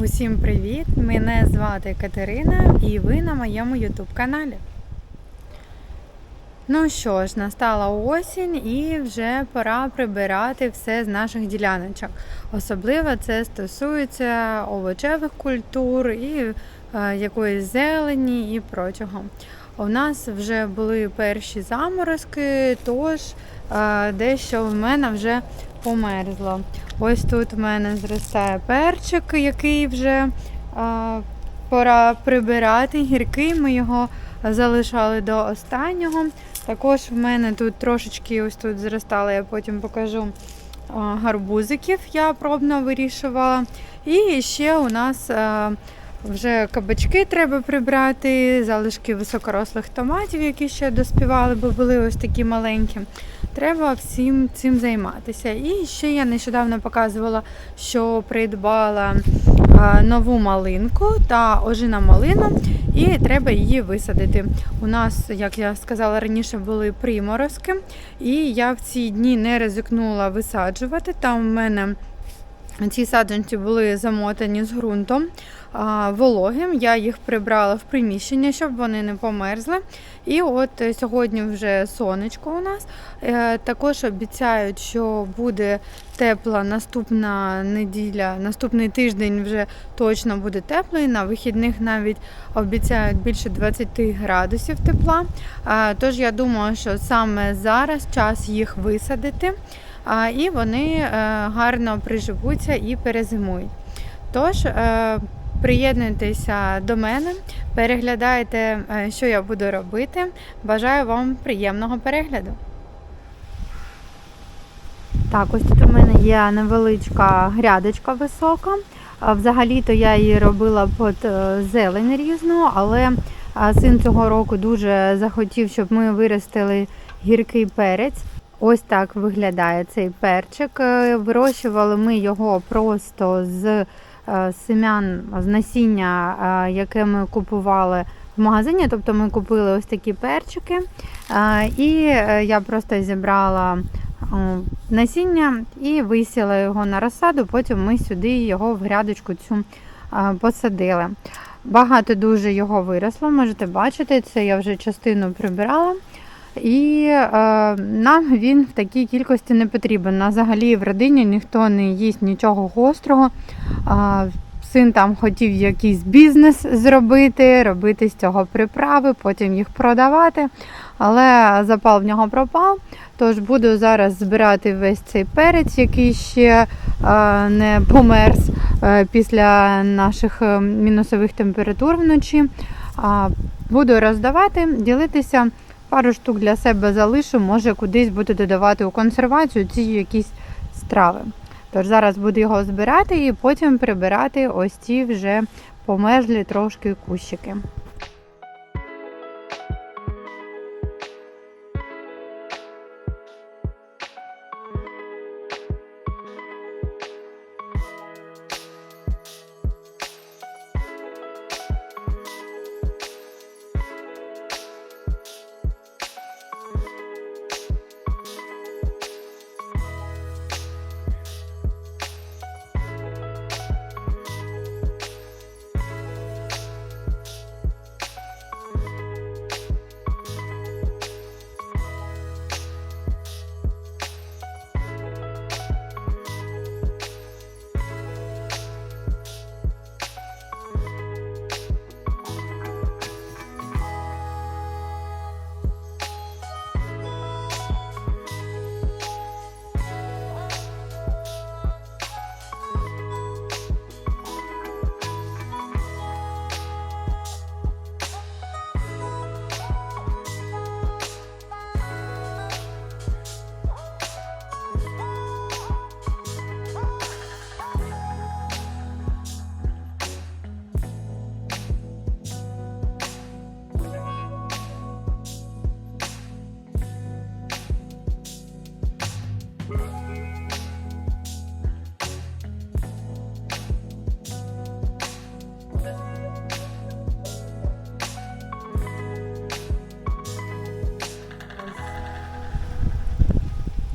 Усім привіт! Мене звати Катерина і ви на моєму YouTube каналі. Ну що ж, настала осінь і вже пора прибирати все з наших діляночок. Особливо це стосується овочевих культур і е, якоїсь зелені і прочого. У нас вже були перші заморозки, тож е, дещо в мене вже померзло. Ось тут в мене зростає перчик, який вже е, пора прибирати. Гіркий ми його залишали до останнього. Також в мене тут трошечки ось тут зростало, я потім покажу е, гарбузиків, я пробно вирішувала. І ще у нас вже кабачки треба прибрати, залишки високорослих томатів, які ще доспівали, бо були ось такі маленькі. Треба всім цим займатися. І ще я нещодавно показувала, що придбала нову малинку та ожина малину, і треба її висадити. У нас, як я сказала раніше, були приморозки, і я в ці дні не ризикнула висаджувати. Там в мене ці саджанці були замотані з ґрунтом вологим. Я їх прибрала в приміщення, щоб вони не померзли. І от е, сьогодні вже сонечко у нас. Е, Також обіцяють, що буде тепла наступна неділя, наступний тиждень вже точно буде теплий. На вихідних навіть обіцяють більше 20 градусів тепла. Тож я думаю, що саме зараз час їх висадити. І вони е, гарно приживуться і перезимують. Тож, е, приєднуйтеся до мене, переглядайте, е, що я буду робити. Бажаю вам приємного перегляду. Так, ось тут у мене є невеличка грядочка висока. Взагалі-то я її робила під зелень різну, але син цього року дуже захотів, щоб ми виростили гіркий перець. Ось так виглядає цей перчик. Е, Вирощували ми його просто з е, семян, з насіння, е, яке ми купували в магазині. Тобто ми купили ось такі перчики. І я просто зібрала насіння і висіла його на розсаду. Потім ми сюди його в грядочку цю посадили. Багато дуже його виросло, можете бачити, це я вже частину прибирала. І е, нам він в такій кількості не потрібен. Взагалі в родині ніхто не їсть нічого гострого. Е, син там хотів якийсь бізнес зробити, робити з цього приправи, потім їх продавати. Але запал в нього пропав. Тож буду зараз збирати весь цей перець, який ще е, не померз е, після наших е, мінусових температур вночі. Буду роздавати, ділитися. Пару штук для себе залишу, може кудись буду додавати у консервацію ці якісь страви. Тож зараз буду його збирати і потім прибирати ось ці вже померзлі трошки кущики.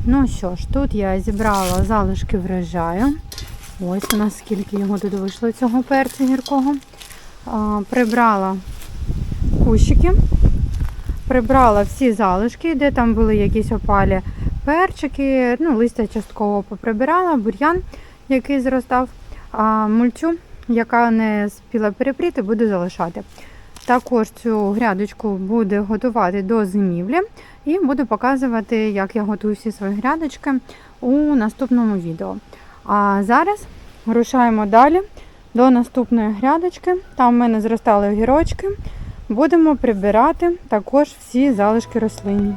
Ну що ж, тут я зібрала залишки врожаю. Ось у нас скільки його тут вийшло цього перцю гіркого. А, прибрала кущики, прибрала всі залишки, де там були якісь опалі перчики, ну, листя частково поприбирала, бур'ян, який зростав, а мульчу, яка не спіла перепріти, буду залишати. Також цю грядочку буду готувати до зимівлі і буду показувати, як я готую всі свої грядочки у наступному відео. А зараз рушаємо далі до наступної грядочки. Там в мене зростали огірочки. Будемо прибирати також всі залишки рослин.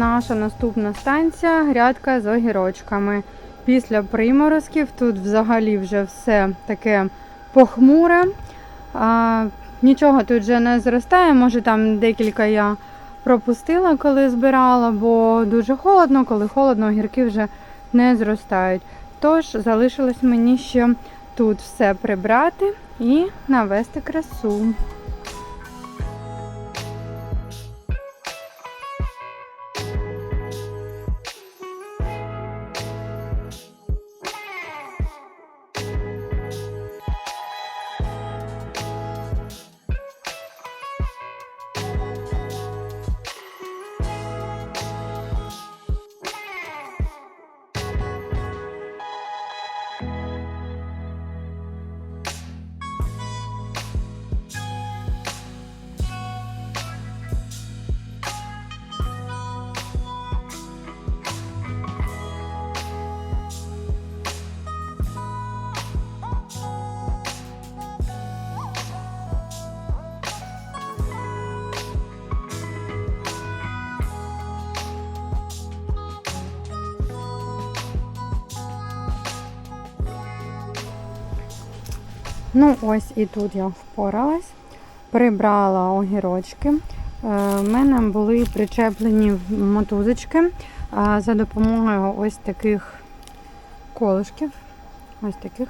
Наша наступна станція грядка з огірочками. Після приморозків тут взагалі вже все таке похмуре. А, нічого тут вже не зростає. Може там декілька я пропустила, коли збирала, бо дуже холодно, коли холодно, огірки вже не зростають. Тож залишилось мені ще тут все прибрати і навести красу. Ну, ось і тут я впоралась, прибрала огірочки. Е, В мене були причеплені мотузочки е, за допомогою ось таких колишків. Ось таких.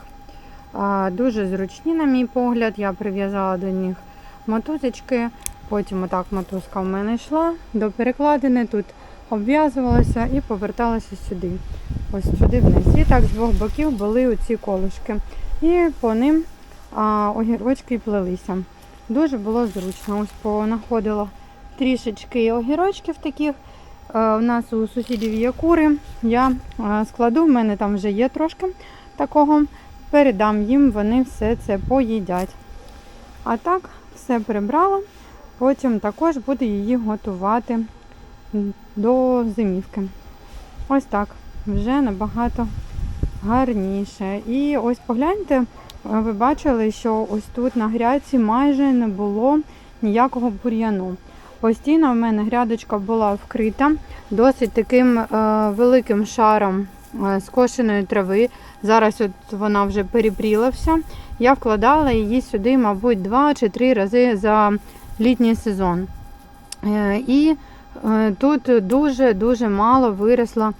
Е, Дуже зручні, на мій погляд. Я прив'язала до них мотузочки. Потім отак мотузка в мене йшла до перекладини, тут обв'язувалася і поверталася сюди. Ось сюди вниз. І так з двох боків були оці колишки. І по ним а огірочки плелися. Дуже було зручно. Ось понаходила трішечки огірочків таких. Е, У нас у сусідів є кури. Я е, складу, в мене там вже є трошки такого. Передам їм, вони все це поїдять. А так, все прибрала. Потім також буду її готувати до зимівки. Ось так. Вже набагато гарніше. І ось погляньте. Ви бачили, що ось тут на грядці майже не було ніякого бур'яну. Постійно в мене грядочка була вкрита досить таким е, великим шаром е, скошеної трави. Зараз от вона вже перепріла вся. Я вкладала її сюди, мабуть, два чи три рази за літній сезон. Е, і тут дуже-дуже мало виросло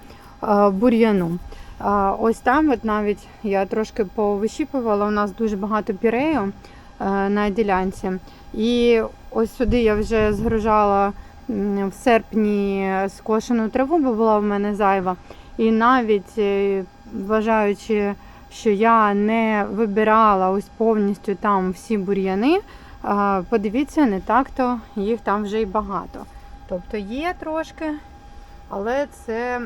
е, бур'яну. Ось там от навіть я трошки повищіпувала, у нас дуже багато пірею е, на ділянці. І ось сюди я вже згружала в серпні скошену траву, бо була в мене зайва. І навіть е, вважаючи, що я не вибирала ось повністю там всі бур'яни, е, подивіться, не так-то їх там вже й багато. Тобто є трошки, але це.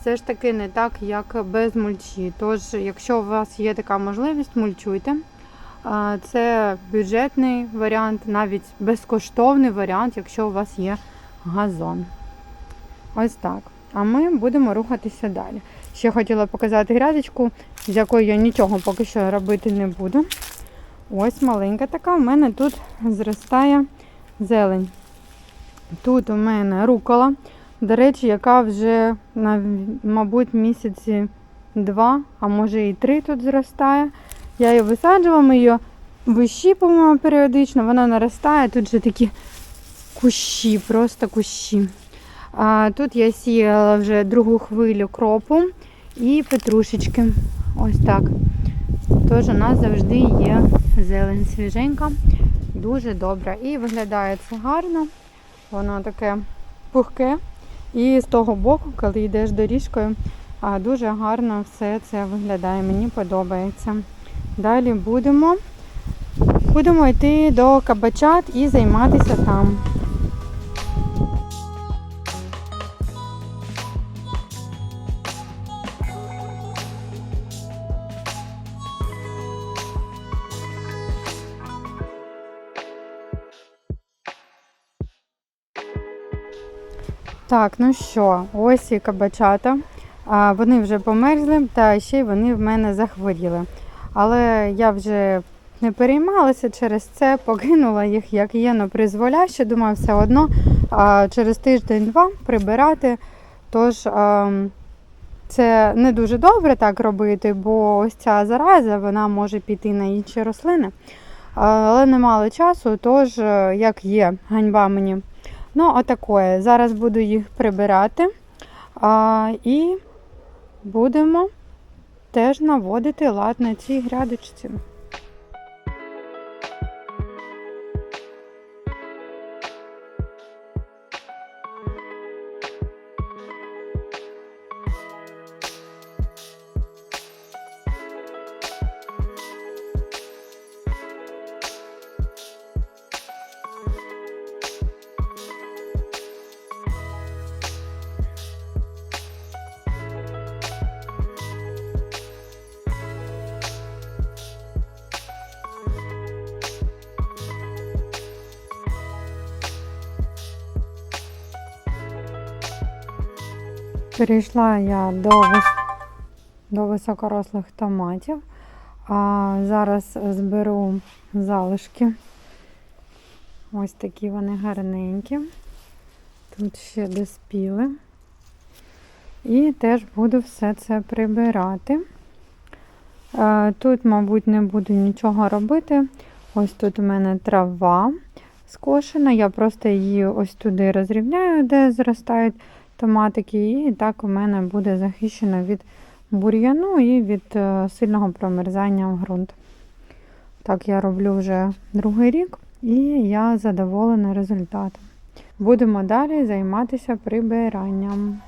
Все ж таки не так, як без мульчі. Тож, якщо у вас є така можливість, мульчуйте. Це бюджетний варіант, навіть безкоштовний варіант, якщо у вас є газон. Ось так. А ми будемо рухатися далі. Ще хотіла показати грядочку, з якою я нічого поки що робити не буду. Ось маленька така. У мене тут зростає зелень. Тут у мене рукола. До речі, яка вже, мабуть, місяці два, а може і три тут зростає. Я її висаджувала, ми її вищіпуємо періодично, вона наростає. Тут же такі кущі, просто кущі. А Тут я сіяла вже другу хвилю кропу і петрушечки. Ось так. Тож у нас завжди є зелень свіженька, дуже добра. І виглядає це гарно. Воно таке пухке. І з того боку, коли йдеш доріжкою, дуже гарно все це виглядає. Мені подобається. Далі будемо, будемо йти до кабачат і займатися там. Так, ну що, ось і кабачата. А, Вони вже померзли, та ще й вони в мене захворіли. Але я вже не переймалася через це, покинула їх як є на призволяще. Думаю, все одно а, через тиждень-два прибирати. Тож а, це не дуже добре так робити, бо ось ця зараза вона може піти на інші рослини. Але не мало часу, тож е, як є, ганьба мені. Ну, отакое. Зараз буду їх прибирати а, і будемо теж наводити лад на цій грядочці. Перейшла я до, до високорослих томатів. А зараз зберу залишки. Ось такі вони гарненькі. Тут ще доспіли. І теж буду все це прибирати. Е, Тут, мабуть, не буду нічого робити. Ось тут у мене трава скошена. Я просто її ось туди розрівняю, де зростають томатики, і так у мене буде захищено від бур'яну і від е, сильного промерзання в ґрунт. Так я роблю вже другий рік і я задоволена результатом. Будемо далі займатися прибиранням.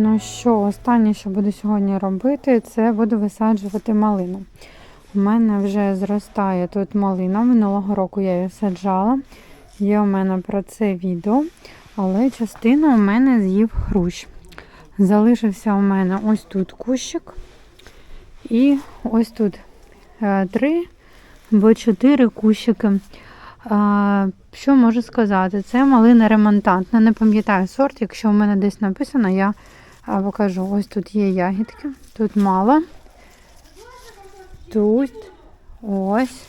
Ну що, останнє, що буду сьогодні робити, це буду висаджувати малину. У мене вже зростає тут малина. Минулого року я її саджала. Є у мене про це відео, але частину у мене з'їв хрущ. Залишився у мене ось тут кущик. І ось тут е, три або чотири кущики. Що можу сказати? Це малина ремонтантна. Не пам'ятаю сорт, якщо у мене десь написано, я а, покажу. Ось тут є ягідки, тут мало. Тут ось.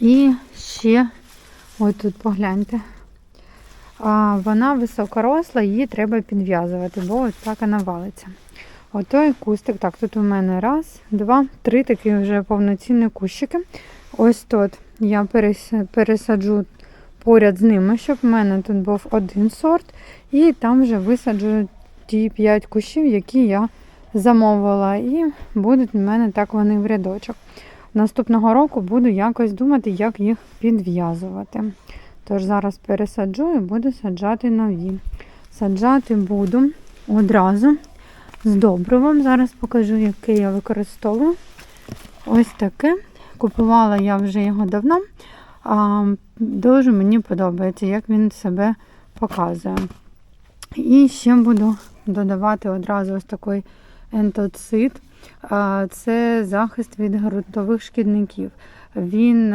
І ще ось тут погляньте. А, Вона високоросла, її треба підв'язувати, бо ось так вона валиться. Отой кустик. Так, тут у мене раз, два, три такі вже повноцінні кущики. Ось тут я пересаджу поряд з ними, щоб в мене тут був один сорт. І там вже висаджу ті 5 кущів, які я замовила. І будуть в мене так вони в рядочок. Наступного року буду якось думати, як їх підв'язувати. Тож зараз пересаджу і буду саджати нові. Саджати буду одразу з добривом. Зараз покажу, яке я використовую. Ось таке Купувала я вже його давно. Дуже мені подобається, як він себе показує. І ще буду додавати одразу ось такий ентоцит. Це захист від ґрунтових шкідників. Він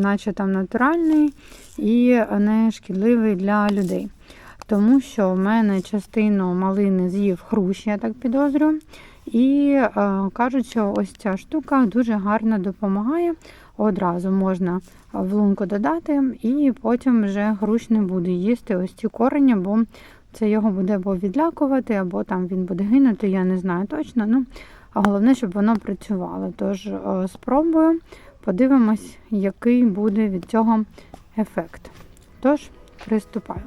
наче там натуральний і не шкідливий для людей. Тому що в мене частину малини з'їв хрущ, я так підозрюю. І е, кажуть, що ось ця штука дуже гарно допомагає. Одразу можна в лунку додати, і потім вже груш не буде їсти ось ці корені, бо це його буде або відлякувати, або там він буде гинути, я не знаю точно. Ну, а головне, щоб воно працювало. Тож е, спробую, подивимось, який буде від цього ефект. Тож, приступаю.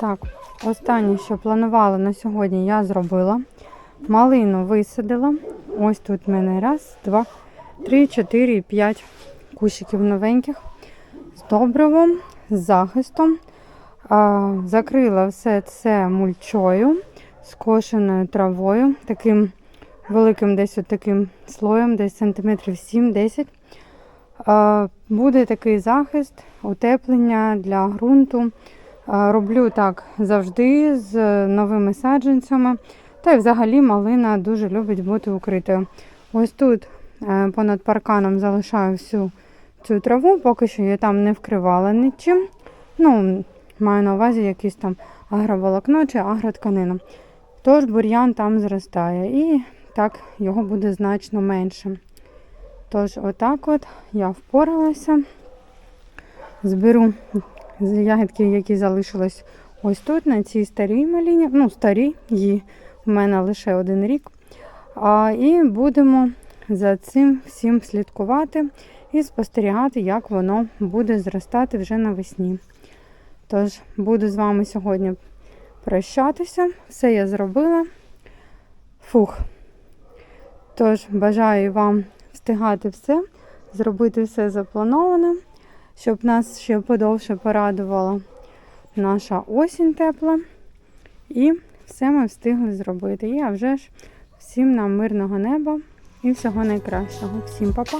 Так, останнє, що планувала на сьогодні, я зробила. Малину висадила. Ось тут в мене раз, два, три, чотири, п'ять кущиків новеньких з добривом, з захистом. А, закрила все це мульчою, скошеною травою, таким великим десь от таким слоєм, десь сантиметрів 7-10. А, буде такий захист, утеплення для ґрунту. Роблю так завжди з новими саджанцями. Та й взагалі малина дуже любить бути укритою. Ось тут е, понад парканом залишаю всю цю траву, поки що я там не вкривала нічим. Ну, маю на увазі якісь там агроволокно чи агротканина. Тож бур'ян там зростає і так його буде значно менше. Тож, отак от я впоралася. Зберу ягідки, які залишились ось тут, на цій старій маліні. Ну, старі, її у мене лише один рік. А, І будемо за цим всім слідкувати і спостерігати, як воно буде зростати вже навесні. Тож, буду з вами сьогодні прощатися. Все я зробила. Фух. Тож, бажаю вам встигати все, зробити все заплановане, щоб нас ще подовше порадувала наша осінь тепла. І все ми встигли зробити. І а вже ж всім нам мирного неба і всього найкращого. Всім па-па!